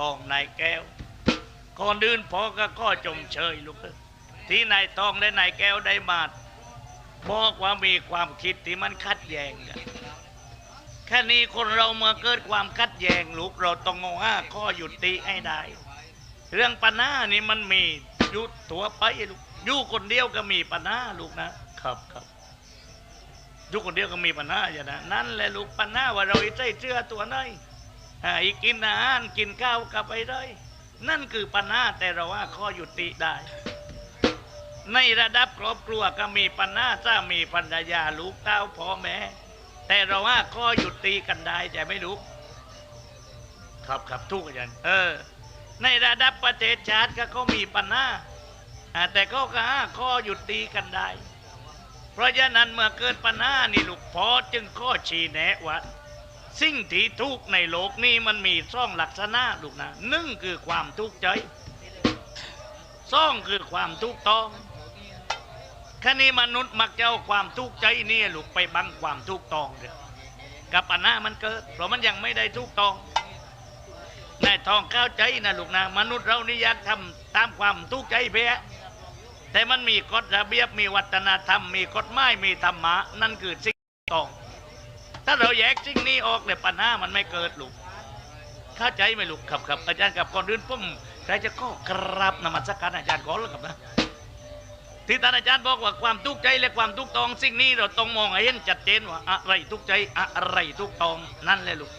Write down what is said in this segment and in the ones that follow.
ทองนายแก้วก่อนอื่นพอก็ก็จมเชยลูกเอ้ยที่นายทองและนายแก้วได้มาบอกว่ามีความคิดที่มันขัดแย้งกันแค่นี้คนเราเมื่อเกิดความขัดแย้งลูกเราต้องเอาห้าข้อหยุดติให้ได้ เรื่องปัญหานี่มันมีอยู่ตัวไปลูกอยู่คนเดียวก็มีปัญหาลูกนะครับครับอยู่คนเดียวก็มีปัญหาอย่างนั้นนั่นแหละลูกปัญหาว่าเราใส่เสื้อตัวไหน อีกกินอาหารกินข้าวกับไปได้นั่นคือปัญหาแต่เราว่าข้อยุติได้ ในระดับครอบครัวก็มีปัญหาสามีภรรยาลูกเต้าพ่อแม่แต่เราว่าข้อยุติกันได้แต่ไม่รู้ครับครับทุกอย่างเออ ในระดับประเทศชาติก็เขามีปัญหาแต่เขาก็หาข้อหยุดตีกันได้ เพราะฉะนั้นเมื่อเกิดปัญหานี่ลูกพอจึงข้อชี้แนะว่า สิ่งที่ทุกข์ในโลกนี้มันมีซ่องลักษณะลูกนะหนึ่งคือความทุกข์ใจซ่องคือความทุกข์ต้องคนี้มนุษย์มักจะเอาความทุกข์ใจนี่ลูกไปบังความทุกข์ต้องเดียกับปัญหามันเกิดเพราะมันยังไม่ได้ทุกข์ต้องนายทองเข้าใจนะลูกนะมนุษย์เรานี่อยากทำตามความทุกข์ใจเพียแต่มันมีกฎระเบียบมีวัฒนธรรม มีกฎหมายมีธรรมะ นั่นคือสิ่งต้อง ถ้าเราแยกสิ่งนี้ออกเนี่ยปัญหามันไม่เกิดลูกเข้าใจไหมลูกครับครับอาจารย์กับก่อนอื่นผมใครจะก็กราบนมัสการอาจารย์ก่อนแล้วครับนะที่ท่านอาจารย์บอกว่าความทุกข์ใจและความทุกข์ตองสิ่งนี้เราต้องมองให้เห็นชัดเจนว่าอะไรทุกข์ใจอะไรทุกข์ตองนั่นแหละลูก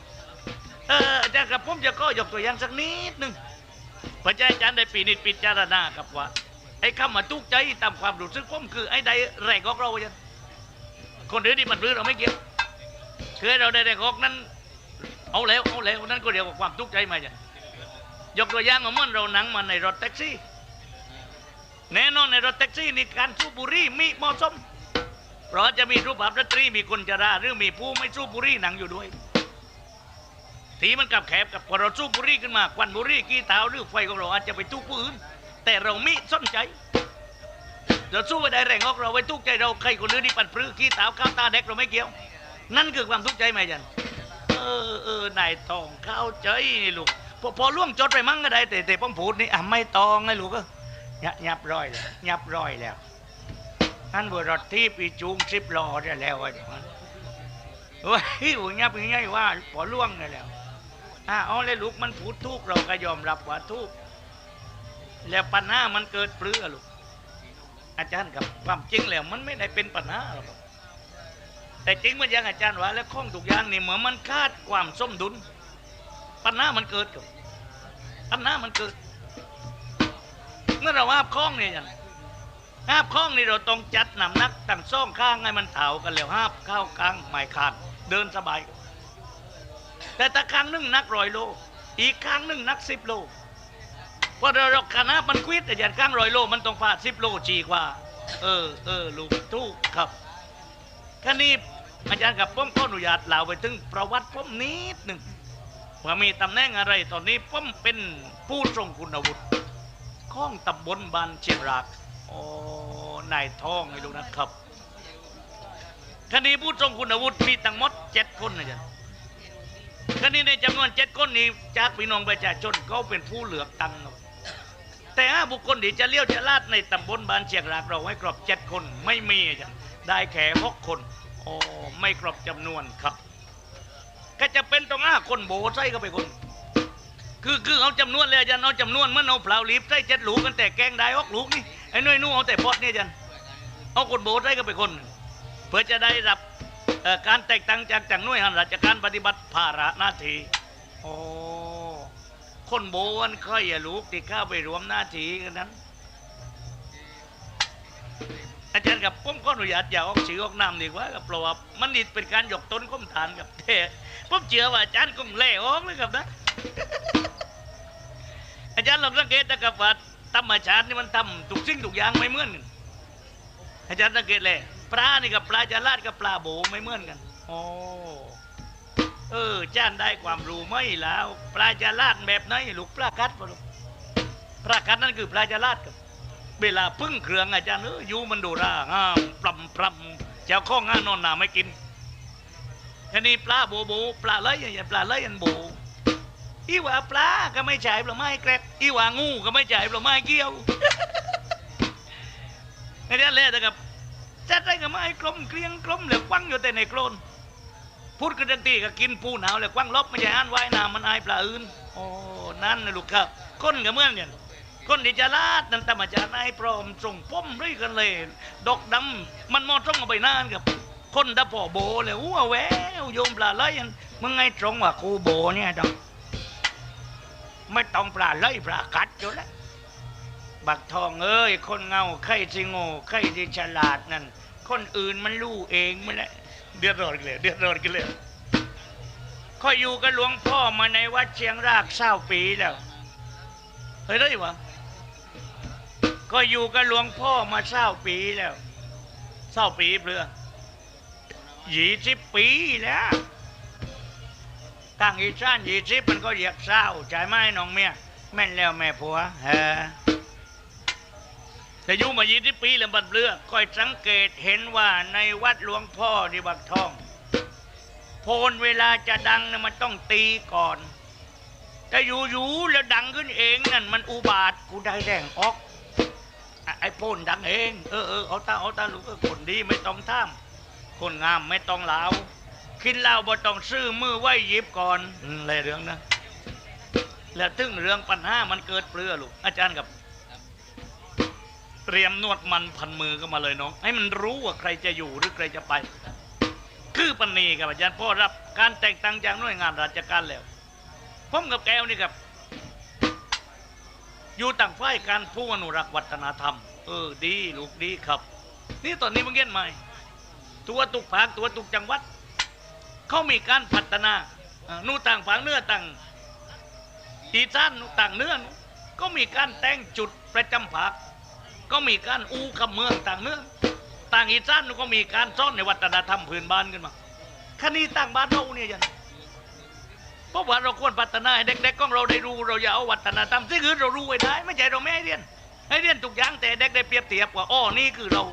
เอออาจารย์ครับผมจะก็ยกตัวอย่างสักนิดหนึ่งพระอาจารย์ได้ปีนิดพิจารณาครับว่าไอ้คำว่าทุกข์ใจตามความรู้สึกผมคือไอ้ใดแรงของเราอาจารย์คนอื่นที่มันรื้อเราไม่เกี่ยว คือเราได้แรงของนั้น เอาแล้วเอาแล้วนั่นก็เรียกว่าความทุกข์ใจมาจ้ะยกตัวอย่างว่าเมื่อเรานั่งมาในรถแท็กซี่ แน่นอนในรถแท็กซี่นี่การสูบบุหรี่มีเหมาะสมเพราะจะมีรูปภาพสตรีมีคนจราหรือมีผู้ไม่สูบบุหรี่นั่งอยู่ด้วย ทีมันกับแคบกับพอเราสู้บุหรี่ขึ้นมาควันบุหรี่กี้เท้าหรือไฟของเราอาจจะไปทุกผู้อื่นแต่เราม่สนใจเราสู้ไปได้แรงออกเราไว้ทุกข์ใจเราใครคนอื่นที่ปั่นปลื้กี้เท้าข้าวตาเด็กเราไม่เกี่ยว นั่นคือความทุกข์ใจไหมจันเออเออนายทองเข้าใจนี่ลูกพอพอล่วงจดไปมั่งก็ได้แต่แต่ผมพูดนี่อะไม่ตองไงลูกก็ยับยับร้อยแล้วยับร้อยแล้วอันบรถที่ปีจูงสิบล้อได้แล้วไอ้มันโอ้ยหูยับง่ายว่าพอล่วงได้แล้วอ่าเอาเลยลูกมันพูดทุกเราก็ยอมรับว่าทุกแล้วปัญหามันเกิดเปลือลูกอาจารย์กับความจริงแล้วมันไม่ได้เป็นปัญหาหรอก แต่จริงมันยังอาจารย์ว่าแล้วข้องทุกอย่างนี่เหมือนมันคาดความสมดุล ปัญหามันเกิดกับปัญหามันเกิด เมื่อเราอาบข้องเนี่ยอย่างอาบข้องนี่เราต้องจัดน้ำหนักตั้งซ่องข้างให้มันเถากันแล้วห้าบเข้ากลางไม่ขาดเดินสบาย แต่ถ้าครั้งหนึ่งนักร้อยโล อีกครั้งหนึ่งนักสิบโลเพราะเราคณะมันควิดแต่อย่างครั้งร้อยโลมันต้องผ่าสิบโลจีกว่า เออเออลูกทุกครับแค่นี้ อาจารย์กับผมก็อนุญาตเล่าไปถึงประวัติผมนิดหนึ่งว่ามีตำแหน่งอะไรตอนนี้ผมเป็นผู้ทรงคุณวุฒิข้องตำบลบานเชียงรากโอ้นายทองไอ้ลูกนะครับคดีผู้ทรงคุณวุฒิมีทั้งหมดเจ็ดคนนะจ๊ะคดีในจำนวนเจ็ดคนนี้จากพี่น้องประชาชนเขาเป็นผู้เหลือกตังเอาแต่ห้าบุคคลที่จะเลี้ยวจะลาดในตำบลบ้านเชียงรากเราให้ครบเจ็ดคนไม่มีอาจารย์ได้แค่หกคน โอ้ไม่ครบจำนวนครับ ก็จะเป็นต้องห้าคนโบใส่เข้าไปคน คือคือเอาจำนวนเลยอาจารย์เอาจำนวนเมื่อเอาเปล่าลีบใส่เจ็ดหลูกกันแต่แกงได้หกหลูกนี่ไอ้น้อยนู่เอาแต่พอดเนี่ยอาจารย์เอาคนโบใส่เข้าไปคน เพื่อจะได้รับเอ่อการแตกต่างจากจากหน่วยงานราชการปฏิบัติภาระหน้าที่โอ้คนโบวันค่อยอย่าลูกที่เข้าไปรวมหน้าที่กันนั้น อาจารย์กับผมขออนุญาตอย่าออกชื่อออกนามดีกว่ากับเพราะว่ามันนี่เป็นการยกตนข้มฐานกับแต่ผมเชื่อว่าอาจารย์คงเล่ออกเลยครับนะ อาจารย์ลองสังเกตนะครับว่าธรรมชาตินี่มันทำทุกสิ่งทุกอย่างไม่เหมือนกันอาจารย์สังเกตเลยปลานี่กับปลาจาราดกับปลาโบไม่เหมือนกันโอ้เออจ้านได้ความรู้ไม่แล้ว ปลาจาราดแบบไหนลูกปลากัดปะลูกปลากัดนั่นคือปลาจาราดครับ เวลาพึ่งเครื่องอาจารย์เออยู่มันดูร่างามปลำปลำเจ้าข้องงานนอนหนาไม่กินทีนี้ปลาโบโบปลาเลยอย่างปลาเลยอันโบอีว่าปลาก็ไม่จ่ปลาไม้แกรบอีว่างูก็ไม่จ่ปลาไม้เกี้ยวไอ้เรื่เล่นะครับจัดได้กับไม้กลมเกลียงกลมเหลือควังอยู่แต่ในโคลนพูดกันทันทีก็กินปูหนาวเลยควังลบไม่ใช่อ่านไว้น้ำมันอายปลาอื่นโอ้นั่นนะลูกครับคนก็เมือนกัน คนที่จะลาดนั่นธรรมชาตินายพร้อมส่งป้อมด้วยกันเลย ดอกดำมันมอตรงเอาไปนานกับคนตะพอโบเลยอู้วแววโยมปลาไหลมึงไงตรงว่ากูโบเนี่ยต้องไม่ต้องปลาไหลปลากัดอยู่แล้วบักทองเอ้ยคนเงาใครที่โง่ใครที่ฉลาดนั่นคนอื่นมันรู้เองไม่แหละเดือดร้อนกันเลยเดือดร้อนกันเลยข้อยอยู่กับหลวงพ่อมาในวัดเชียงรากเศร้าปีแล้วเฮ้ยได้วะ ก็อยู่กับหลวงพ่อมาเศร้าปีแล้วเศร้าปีเปลือยี่สิบปีแล้วตั้งอีชานยี่สิบมันก็เรียกเศร้าใจไหมน้องเมียแม่นแล้วแม่ผัวเฮอแต่อยู่มายี่สิบปีแล้วบัดเลือกค่อยสังเกตเห็นว่าในวัดหลวงพ่อที่บักทอง โพนเวลาจะดังนะมันต้องตีก่อน แต่อยู่ๆแล้วดังขึ้นเองนั่นมันอุบาทกูได้แดงออก ไอ้โพนดังเอง เออเออเอาตาเอาตาลูกเออคนดีไม่ต้องท่าม คนงามไม่ต้องเหลากินเหล้าบ่ต้องซื้อมือไหวหยิบก่อนอะไรเรื่องนะ แล้วถึงเรื่องปัญหามันเกิดเปลือลูกอาจารย์กับ เตรียมนวดมันพันมือก็มาเลยน้องให้มันรู้ว่าใครจะอยู่หรือใครจะไป คือปณีกับอาจารย์พ่อรับการแต่งตั้งจากหน่วยงานราชการแล้วผมกับแก้วนี่ครับ อยู่ต่างฝ่ายการผู้อนุรักษ์วัฒนธรรม เออดีลูกดีครับ นี่ตอนนี้มึงเห็นไหมตัวตุกภาคตัวตุกจังหวัด เขามีการพัฒนานู่ต่างฝางเนื้อต่างอีสานนู่ต่างเนื้อก็มีการแต่งจุดประจำภาคก็มีการอู้กับเมืองต่างเมือต่างอีสานก็มีการซ่อนในวัฒนธรรมพื้นบ้านขึ้นมาคณีต่างบ้านเราเนี่ยยัน เพราะว่าเราควรพัฒนาให้เด็กๆของเราได้รู้เราอย่าเอาวัฒนธรรมที่อื่นเรารู้ไว้ได้ ไม่ใช่เราไม่ให้เรียน ให้เรียนทุกอย่างแต่เด็กได้เปรียบเทียบว่าอ้อนี่คือเรา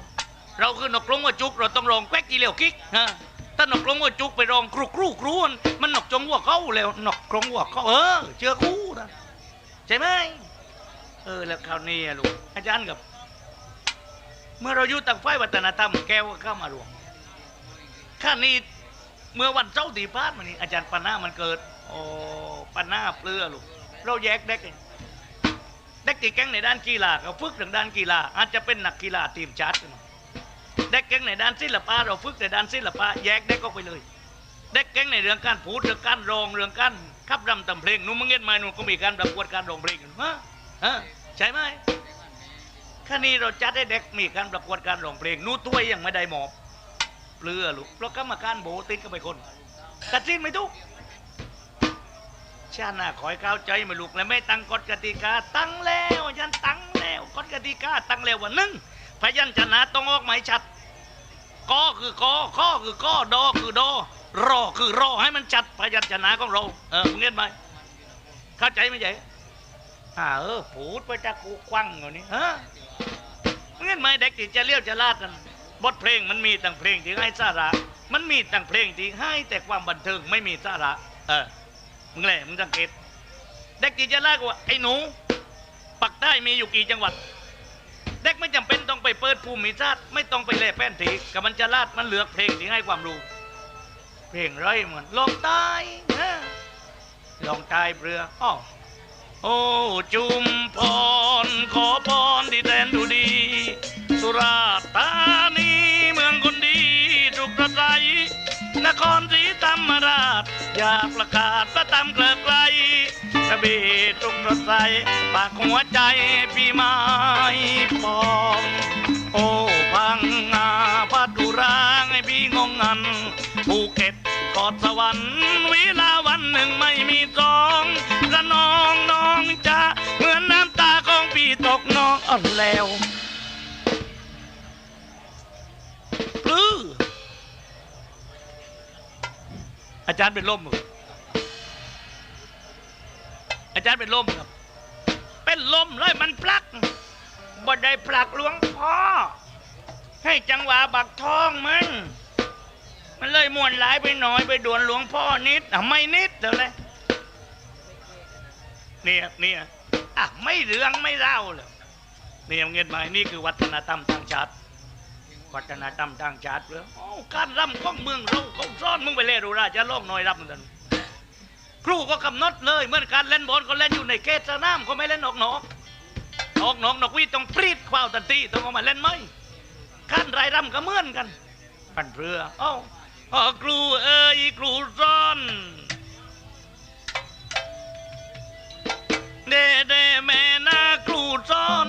เราคือนกกรงหัวจุกเราต้องลองแควกกีเหลียวคิกฮะถ้านกกรงหัวจุกไปลองครุกครูครูมันมันนกจงหัวเขาแล้วนกกรงหัวเขาเออเชื่อกูนะใช่ไหมเออแล้วคราวนี้ลูกอาจารย์กับ เมื่อเราอยู่ต่างฝ่ายวัฒนธรรมแก้วก็เข้ามารวมข้านี้เมื่อวันเสาร์ที่ผ่านมานี่อาจารย์ปัญหามันเกิด โอ้ปัญหาเปลือลูกเราแยกเด็กเองเด็กที่แก๊งในด้านกีฬาเขาฝึกทางด้านกีฬาอาจจะเป็นนักกีฬาทีมชาติมาเด็กแก๊งในด้านศิลปะเราฝึกในด้านศิลปะแยกเด็กออกไปเลย เด็กแก๊งในเรื่องการพูดเรื่องการร้องเรื่องการขับรำทำเพลงนุ่มมึงเงี้ยไหมหนุ่มก็มีการประกวดการร้องเพลงฮะฮะใช่ไหมคนี้เราจัดให้เด็กมีการประกวดการร้องเพลงนู้ตัวยังไม่ได้หมอบเปลือลูกเพราะกรรมการโบติดก็ไปคนตัดสินไม่ทุก ชาติหน้าขอยเข้าใจไม่ลูกและไม่ตั้งกฎกติกา ตั้งแล้วยันตั้งแล้วกฎกติกาตั้งแล้วว่าหนึ่งพยัญชนะต้องออกหมายชัดกอคือกอข้อคือกอดอคือดอรอคือรอให้มันชัดพยัญชนะของเราเออมึงเห็นไหมเข้าใจไหมใหญ่อ่าเออผูดไปจากกูควังอยู่นี่ฮะเงี้ยไหมเด็กที่จะเลี้ยวจะลาดกันบทเพลงมันมีตั้งเพลงที่ให้สาระ มันมีตั้งเพลงที่ให้แต่ความบันเทิงไม่มีสาระ เออ มึงแหละมึงสังเกตเด็กที่จะลาดก็ว่าไอ้หนูปักใต้มีอยู่กี่จังหวัด เด็กไม่จำเป็นต้องไปเปิดภูมิศาสตร์ไม่ต้องไปเล่แป้นถีกับมันจะลาดมันเหลือกเพลงที่ให้ความรู้ เพลงไรเหมือนลองตายนะลองตายเรืออ้อโอ้จุมพรขอพรที่แสนดูดี สุราษฎร์ธานีเมืองคนดี ทุกระไสนครศรีธรรมราช อยากประกาศประตำเกลือไกลกระบี่ทุกระไสปากหัวใจพี่ไม้ปองโอ้พังงาพัดุรางให้พี่งงงันภูเก็ตกอดสวรรค์เวลาวันหนึ่งไม่มีสองระนองน้องจะเหมือนน้ำตาของพี่ตกนองอ่อนแล้ว อาจารย์เป็นลมอาจารย์เป็นลมครับ เป็นลมเลยมันพลักบ่ได้ผลักหลวงพ่อ ให้จังหวะบักทองมัน มันเลยมวนหลายไปหน่อยไปด่วนหลวงพ่อนิดอะไม่นิดเดี๋ยวเลยเนี่ยเนี่ยอะไม่เรื่องไม่เล่าเลยเนี่ยเงินไหมนี่คือวัฒนธรรมทางชาติ วัฒนธรรมทางชาติเลยโอ้การรำของเมืองเราเขาซ่อนมึงไปเล่นดูราจะล่อกหน่อยรำเหมือนกันครูก็กำหนดเลยเหมื่อนการเล่นบอลก็เล่นอยู่ในเขตสนามก็ไม่เล่นออกนอกออกนอกนอกวีต้องปรีดควาวตันตีต้องเอามาเล่นไหมการไรรำก็เหมือนกันพันเพื่อเอ้าอ๋อครูเอ้ยครูซ่อนเดเดแม่นาครูซ้อน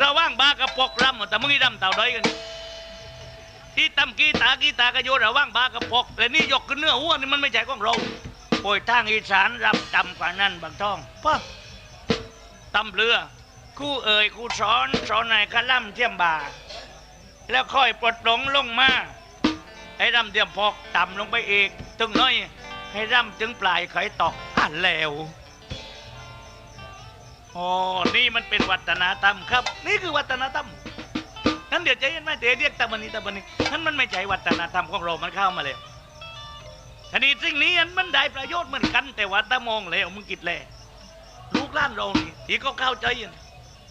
รำน้องเออมารำเตรียมพกเออตำชุดเตรียมพกรุ่งชุดเตรียมบาระว่างบากับปกรำแต่มึงนี่รำเต่าด้อยกันที่ตำกีตากีตาก็โยระว่างบากับปกแต่นี่ยกขึ้นเนื้อหัวนี่มันไม่ใช่ของเราโอยทางอีสานรับตำกว่านั้นบางท้องป้าตำเรือคู่เอ่ยคู่สอนสอนในกระล่ำเทียมบาแล้วค่อยปลดหลงลงมาให้รำเทียมพอกต่ำลงไปอีกตึงน้อย ให้รำถึงปลายไข่ตอกอะแล้ว อ๋อ นี่มันเป็นวัฒนธรรมครับ นี่คือวัฒนธรรมนั้นเดี๋ยวใจเย็นไหมเดี๋ยวเรียกตะบันนี้ตะบันนี้นั้นมันไม่ใช่วัฒนธรรมของเรา มันเข้ามาเลยทีนี้สิ่งนี้มันได้ประโยชน์เหมือนกัน แต่ว่าตามองแล้วมึงกิดแลลูกล้านเรานี่ที่ก็เข้าใจอะ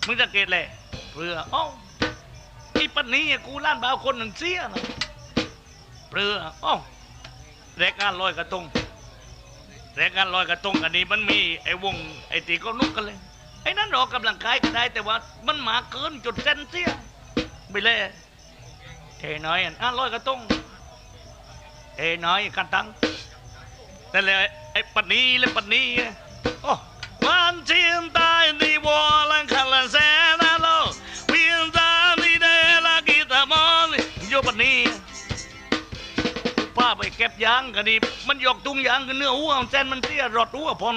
มึงสังเกตแลเพื่ออ้อไอ้ปันนี้กูล้านบ่าวคนหนึ่งเสียนะเพื่ออ้อแรกงานลอยกระทงแรกงานลอยกระทงกันนี้มันมีไอ้วงไอ้ตีก็นุกกันเลย ไอ้นั่นออกกำลังกายก็ได้ แต่ว่ามันหมาเกินจุดเส้นเสียไปเลยเทน้อยอะร้อยกระตุ้งเทน้อยกันตังแต่เลยไอ้ปนนี้และปนีโอ้วันเชียนตายดีวอลังคาลาแซนาโลเวียนตาดีเดลากิตามอนโยปนีป้าไปเก็บยางกันนี่มันยกตุ้งยางกันเนื้อหัวเส้นมันเสียรอดหัวพน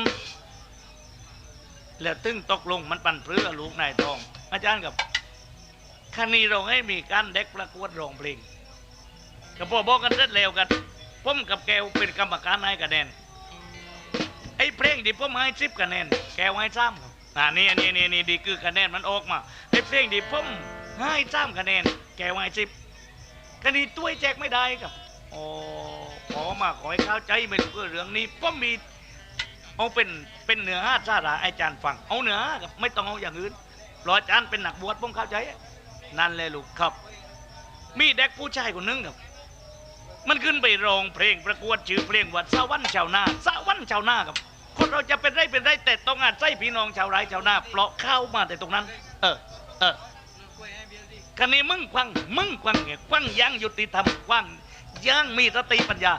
แล้วตึงตกลงมันปั่นเพื่อลูกนายทอง อาจารย์กับคันนี้เราให้มีการเด็กประกวดร้องเพลงกับพ่อบอกกันเสร็จแล้วกันผมกับแกวเป็นกรรมการให้คะแนนไอ้เพลงที่ผมให้สิบคะแนนแกวให้ซ้ำครับอ่านี่นี่นี่นี่ดีคือคะแนนมันออกมาไอ้เพลงที่ผมให้ซ้ำคะแนนแกวให้สิบคันนี้ตัวแจกไม่ได้ครับโอ้ขอมาขอให้เข้าใจไม่รู้เรื่องนี้ผมมี เอาเป็นเป็นเนื้อหาสาระอาจารย์ฟัง เอาเหนือหากับไม่ต้องเอาอย่างอื่นรออาจารย์เป็นหนักบวชผมเข้าใจ นั่นเลยลูกครับ มีเด็กผู้ชายคนหนึงครับ มันขึ้นไปร้องเพลงประกวดชื่อเพลงว่าสวรรค์ชาวนาสวรรค์ชาวนาครับ คนเราจะเป็นไรเป็นไรแต่ต้องอาศัยพี่น้องชาวไร่ชาวนาเพราะเข้ามาแต่ตรงนั้น เออ เออคันนี้มึงควังมึงควังไงควังยังยุติธรรมควังยังมีสติปัญญา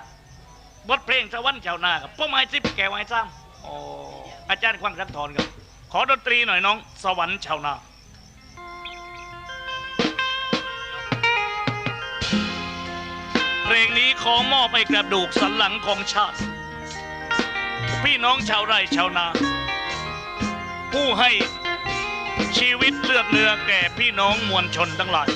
บทเพลงสวรรค์ชาวนาครับพ่อไม้ซิบแกไว้ซ้ำ โอ้อาจารย์ควังรักทอนครับ ขอดนตรีหน่อยน้อง สวรรค์ชาวนาเพลงนี้ขอมอบให้กระดูกสันหลังของชาติ พี่น้องชาวไร่ชาวนา ผู้ให้ชีวิตเลือดเนื้อแก่พี่น้องมวลชนทั้งหลาย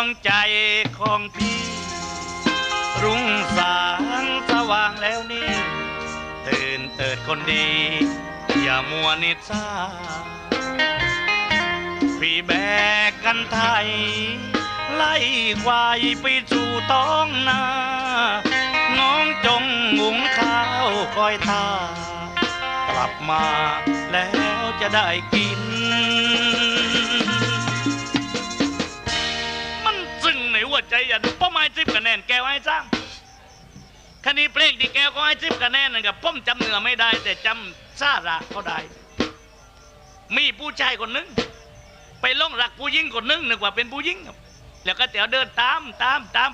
วงใจของพี่ รุ่งสางสว่างแล้วนี่ ตื่นเถิดคนดี อย่ามัวนิสาพี่แบกกันไทย ไล่ควายไปสู่ท้องนา น้องจงหุงข้าวคอยทากลับมาแล้วจะได้กิน ใจอย่าดูป้อมไอ้สิบคะแนนแกวให้สร้างคดีเพลงที่แกก็ไอ้สิบคะแนนนะครับป้อมจำเนื้อไม่ได้ แต่จำซาระเขาได้ มีผู้ชายคนหนึง ไปล่องรักผู้หญิงคนหนึงนึกว่าเป็นผู้หญิงครับแล้วก็เดี๋ยวเดินตามตามตาม